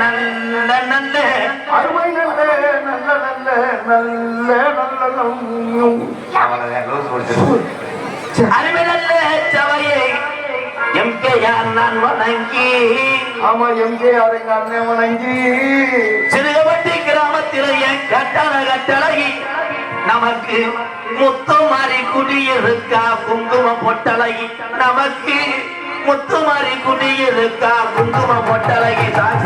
நல்ல நல்ல அருமை நல்ல நல்ல நல்ல நல்ல நல்ல அருமை நல்ல சபையை எம்கேயார் நான் வணங்கி. ஆமா எம்ஜிஆர் எங்க அண்ணன் வணங்கி. சிறுகவட்டி கிராமத்தில் என் கட்டள கட்டளகி நமக்கு முத்துமாரி குடியிருக்கா குங்கும பொட்டழகி நமக்கு முத்துமாரி குடியிருக்கா குங்கும பொட்டழகி சாசாடி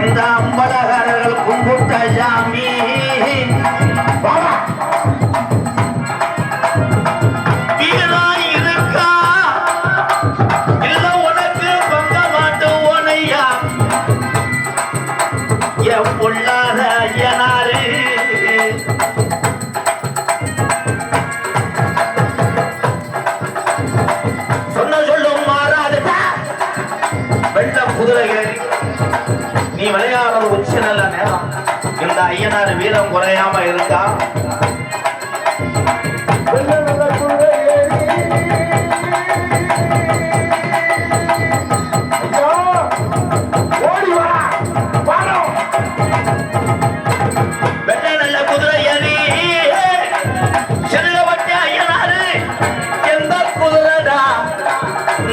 இந்த அம்பலகர்கள் கும்பிட்ட சாமி. பொல்லாத ஐயனாரு. சொன்ன சொல்லும் மாறாது. வெள்ள குதிரை நீ விளையாடுறது உச்ச நல்ல நேரம். இந்த ஐயனார் வீரம் குறையாம இருக்கா?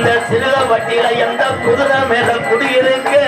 இந்த சிறுகவட்டியில எந்த குதிரை மேல குடியிருக்கு?